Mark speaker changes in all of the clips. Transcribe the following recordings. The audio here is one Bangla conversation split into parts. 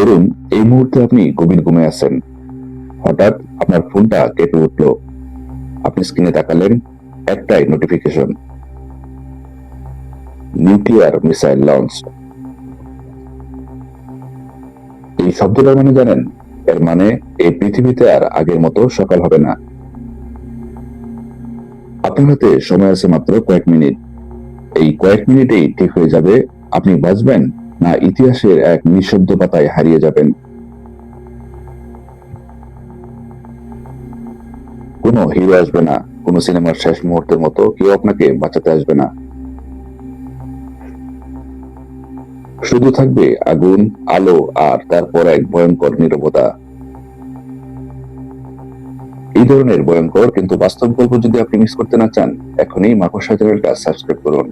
Speaker 1: ধরুন, এই মুহূর্তে আপনি গভীর ঘুমে আছেন। হঠাৎ আপনার ফোনটা কেঁপে উঠল। আপনি স্ক্রিনে তাকালেন, একটাই নোটিফিকেশন নিউক্লিয়ার মিসাইল লঞ্চ এই শব্দটার মানে জানেন? এর মানে এই পৃথিবীতে আর আগের মতো সকাল হবে না। আপনার হাতে সময় আছে মাত্র কয়েক মিনিট। এই কয়েক মিনিটেই ঠিক হয়ে যাবে। আপনি বাঁচবেন? না ইতিহাসের এক নিঃশব্দ পাতায় হারিয়ে যাবেন। কোনো হিরো আসবে না, কোনো সিনেমার শেষ মুহূর্তের মতো কেউ আপনাকে বাঁচাতে আসবে না। শুধু থাকবে আগুন, আলো আর তারপর এক ভয়ঙ্কর নীরবতা। এই ধরনের ভয়ঙ্কর কিন্তু বাস্তব গল্প যদি আপনি মিস করতে না চান, এখনই মাকড়সা চ্যানেলটা সাবস্ক্রাইব করুন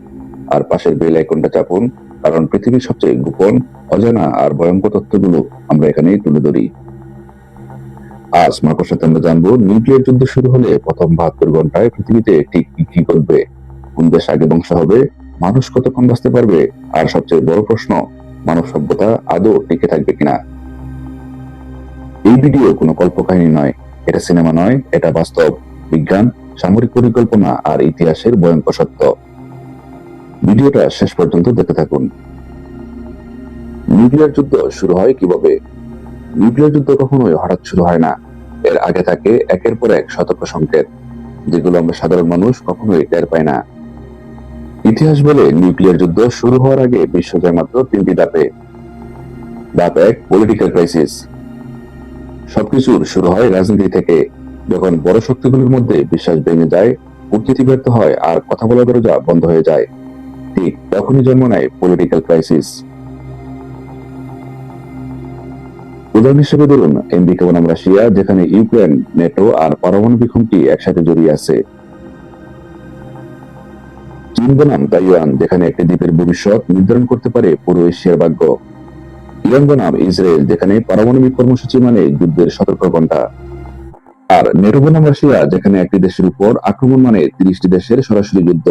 Speaker 1: আর পাশের বেল আইকনটা চাপুন। কারণ পৃথিবীর সবচেয়ে গোপন, অজানা আর ভয়ঙ্কর তথ্যগুলো আমরা এখানেই তুলে ধরি। আজ মাকড়সাতে আমরা জানব, নিউক্লিয়ার যুদ্ধ শুরু হলে প্রথম বাহাত্তর ঘন্টায় পৃথিবীতে ঠিক কি কি ঘটবে? কোন দেশ আগে ধ্বংস হবে? মানুষ কতক্ষণ বাঁচতে পারবে? আর সবচেয়ে বড় প্রশ্ন, মানব সভ্যতা আদৌ টিকে থাকবে কিনা? এই ভিডিও কোনো কল্পকাহিনী নয়, এটা সিনেমা নয়, এটা বাস্তব। বিজ্ঞান, সামরিক পরিকল্পনা আর ইতিহাসের ভয়ঙ্কর সত্য। ভিডিওটা শেষ পর্যন্ত দেখতে থাকুন। নিউক্লিয়ার যুদ্ধ শুরু হয় কীভাবে? নিউক্লিয়ার যুদ্ধ কখনোই হঠাৎ শুরু হয় না। এর আগে থাকে একের পর এক সতর্ক সংকেত, যেগুলো আমরা সাধারণ মানুষ কখনোই টের পাই না। ইতিহাস বলে নিউক্লিয়ার যুদ্ধ শুরু হওয়ার আগে বিশ্ব যায় মাত্র তিনটি ধাপে। ধাপ এক পলিটিক্যাল ক্রাইসিস সবকিছুর শুরু হয় রাজনীতি থেকে। যখন বড় শক্তিগুলোর মধ্যে বিশ্বাস ভেঙে যায় কূটনীতি ব্যর্থ হয় আর কথা বলার দরজা বন্ধ হয়ে যায়। ঠিক তখনই জন্ম নেয় পলিটিক্যাল ক্রাইসিস উদাহরণ হিসেবে ধরুন এমবিকে বনাম রাশিয়া যেখানে ইউক্রেন, নেটো আর পারমাণবিক হুমকি একসাথে জড়িয়ে আছে। চীন বনাম তাইওয়ান, যেখানে একটি দ্বীপের ভবিষ্যৎ নির্ধারণ করতে পারে পুরো এশিয়ার ভাগ্য। ইরান বনাম ইসরায়েল, যেখানে পারমাণবিক কর্মসূচি মানে যুদ্ধের সতর্ক ঘণ্টা আর নেটো বনাম রাশিয়া, যেখানে একটি দেশের উপর আক্রমণ মানে তিরিশটি দেশের সরাসরি যুদ্ধ।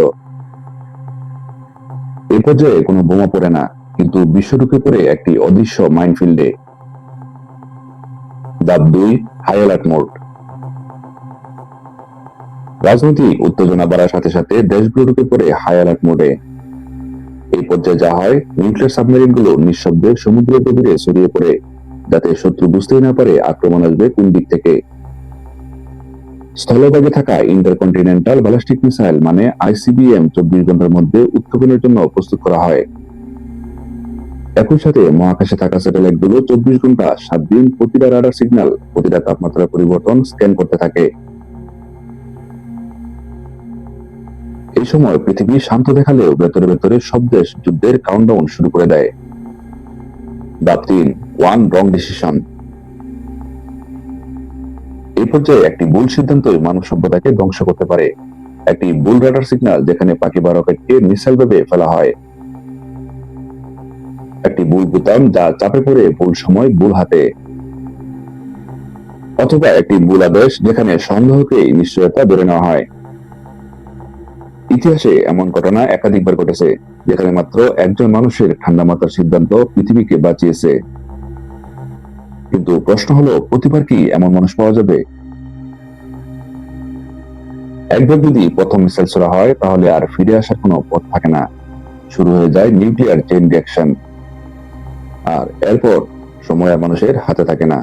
Speaker 1: পর্যায়ে কোনো বোমা পড়ে না, কিন্তু বিশ্ব ঢুকে পড়ে একটি অদৃশ্য মাইনফিল্ডে ধাপ দুই হাই অ্যালার্ট মোড রাজনৈতিক উত্তেজনা বাড়ার সাথে সাথে দেশগুলো ঢুকে পড়ে হাই অ্যালার্ট মোডে এই পর্যায়ে যা হয় নিউক্লিয়ার সাবমেরিনগুলো নিঃশব্দে সমুদ্রের গভীরে ছড়িয়ে পড়ে, যাতে শত্রু বুঝতেই না পারে আক্রমণ আসবে কোন দিক থেকে। স্থলভাগে থাকা ইন্টারকন্টিনেন্টাল ব্যালিস্টিক মিসাইল মানে আইসিবিএম চব্বিশ ঘণ্টার মধ্যে উৎক্ষেপণের জন্য প্রস্তুত করা হয়। একই সাথে মহাকাশে থাকা স্যাটেলাইটগুলো চব্বিশ ঘণ্টা সাত দিন প্রতিটা রাডার সিগন্যাল, প্রতিটা তাপমাত্রার পরিবর্তন স্ক্যান করতে থাকে। এই সময় পৃথিবী শান্ত দেখালেও ভেতরে ভেতরে সব দেশ যুদ্ধের কাউন্টডাউন শুরু করে দেয়। ধাপ তিন ওয়ান রং ডিসিশন এই পর্যায়ে একটি ভুল সিদ্ধান্তই মানব সভ্যতাকে ধ্বংস করতে পারে। একটি ভুল রাডার সিগন্যাল যেখানে পাখি বা রকেটকে মিসাইল ভেবে ফেলা হয়। একটি ভুল বোতাম যা চাপে পড়ে ভুল সময় ভুল হাতে। অথবা একটি ভুল আদেশ যেখানে সন্দেহকে নিশ্চয়তা ধরে নেওয়া হয়। ইতিহাসে এমন ঘটনা একাধিকবার ঘটেছে, যেখানে মাত্র একজন মানুষের ঠান্ডা মাথার সিদ্ধান্ত পৃথিবীকে বাঁচিয়েছে। কিন্তু প্রশ্ন হলো, প্রতিবার কি এমন মানুষ পাওয়া যাবে? একবার যদি প্রথম মিসাইল ছোড়া হয়, তাহলে আর ফিরে আসার কোনো পথ থাকে না। শুরু হয়ে যায় নিউক্লিয়ার চেইন রিয়াকশন আর এরপর সময় আর মানুষের হাতে থাকে না।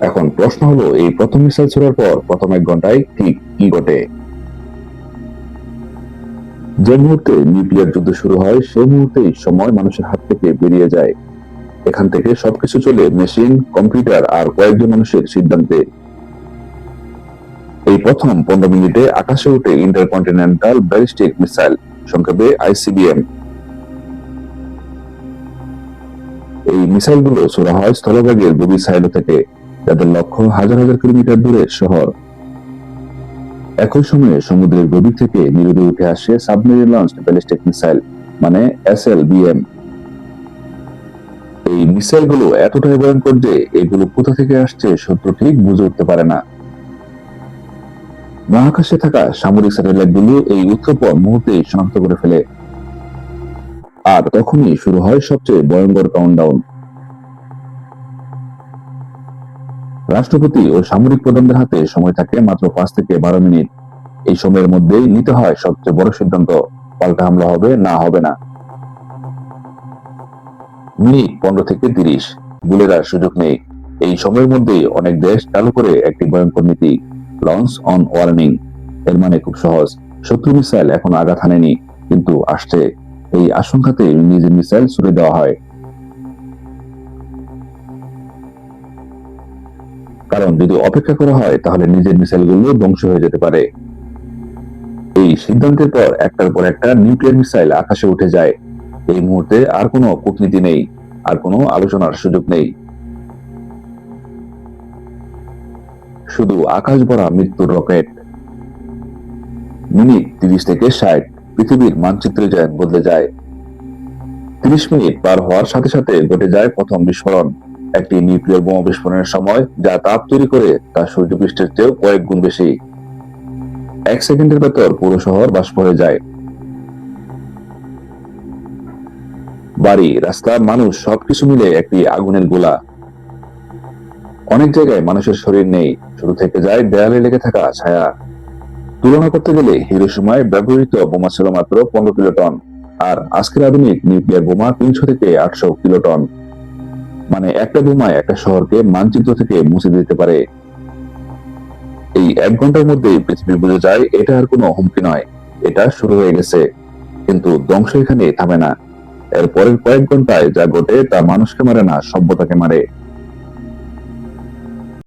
Speaker 1: এখন প্রশ্ন হলো, এই প্রথম মিসাইল ছোড়ার পর প্রথম এক ঘন্টায় ঠিক কি ঘটে? যে মুহূর্তে নিউক্লিয়ার যুদ্ধ শুরু হয়, সেই মুহূর্তেই সময় মানুষের হাত থেকে বেরিয়ে যায়। এখান থেকে সবকিছু চলে মেশিন, কম্পিউটার আর কয়েকজন মানুষের সিদ্ধান্তে। এই প্রথম পনেরো মিনিটে আকাশে উঠে ইন্টারকন্টিনেন্টাল ব্যালিস্টিক মিসাইল, সংক্ষেপে আইসিবিএম। এই মিসাইলগুলো ছোড়া হয় স্থলভাগের গভীর সাইলো থেকে, যাদের লক্ষ্য হাজার হাজার কিলোমিটার দূরের শহর। একই সময়ে সমুদ্রের গভীর থেকে নীরবে উঠে আসে সাবমেরিন লঞ্চ ব্যালিস্টিক মিসাইল মানে এসএলবিএম এই মিসাইলগুলো এতটাই ভয়ঙ্কর যে এগুলো কোথা থেকে আসছে শত্রু ঠিক বুঝে উঠতে পারে না। মহাকাশে থাকা সামরিক স্যাটেলাইটগুলো এই উৎক্ষেপণ মুহূর্তেই শনাক্ত করে ফেলে। আর তখনই শুরু হয় সবচেয়ে ভয়ঙ্কর কাউন্টডাউন রাষ্ট্রপতি ও সামরিক প্রধানদের হাতে সময় থাকে মাত্র পাঁচ থেকে বারো মিনিট। এই সময়ের মধ্যেই নিতে হয় সবচেয়ে বড় সিদ্ধান্ত, পাল্টা হামলা হবে না হবে না। মিনিট পনেরো থেকে তিরিশ। গুলের আর সুযোগ নেই। এই সময়ের মধ্যেই অনেক দেশ চালু করে একটি ভয়ঙ্কর নীতি লঞ্চ অন ওয়ার্নিং এর মানে খুব সহজ, শত্রু মিসাইল এখন আঘাত হানেনি, কিন্তু আসছে। এই আশঙ্কাতে নিজের মিসাইল ছুড়ে দেওয়া হয়। কারণ যদি অপেক্ষা করা হয়, তাহলে নিজের মিসাইলগুলো ধ্বংস হয়ে যেতে পারে। এই সিদ্ধান্তের পর একটার পর একটা নিউক্লিয়ার মিসাইল আকাশে উঠে যায়। এই মুহূর্তে আর কোনো কূটনীতি নেই, আর কোনো আলোচনার সুযোগ নেই। শুধু আকাশ ভরা মৃত্যুর রকেট। মিনিট তিরিশ থেকে ষাট, পৃথিবীর মানচিত্রে যায় বদলে যায়। তিরিশ মিনিট পার হওয়ার সাথে সাথে ঘটে যায় প্রথম বিস্ফোরণ। একটি নিউক্লিয়ার বোমা বিস্ফোরণের সময় যা তাপ তৈরি করে তা সূর্যপৃষ্ঠের চেয়েও কয়েক গুণ বেশি। এক সেকেন্ডের ভেতর পুরো শহর বাষ্প হয়ে যায়। বাড়ি, রাস্তা, মানুষ, সবকিছু মিলে একটি আগুনের গোলা। অনেক জায়গায় মানুষের শরীর নেই। শুধু থেকে যায় দেয়ালে লেগে থাকা ছায়া। তুলনা করতে গেলে হিরোসীমায় ব্যবহৃত বোমা ছিল মাত্র পনেরো কিলোটন, আর আজকের আধুনিক নিউক্লিয়ার বোমা তিনশো থেকে আটশো কিলোটন। মানে একটা বোমায় একটা শহরকে মানচিত্র থেকে মুছে দিতে পারে। এই এক ঘণ্টার মধ্যে পৃথিবী বুঝে যায় এটা আর কোনো হুমকি নয়। এটা শুরু হয়ে গেছে। কিন্তু ধ্বংস এখানে থামে না। এর পরের কয়েক ঘন্টায় যা ঘটে তা মানুষকে মারে না সভ্যতাকে মারে।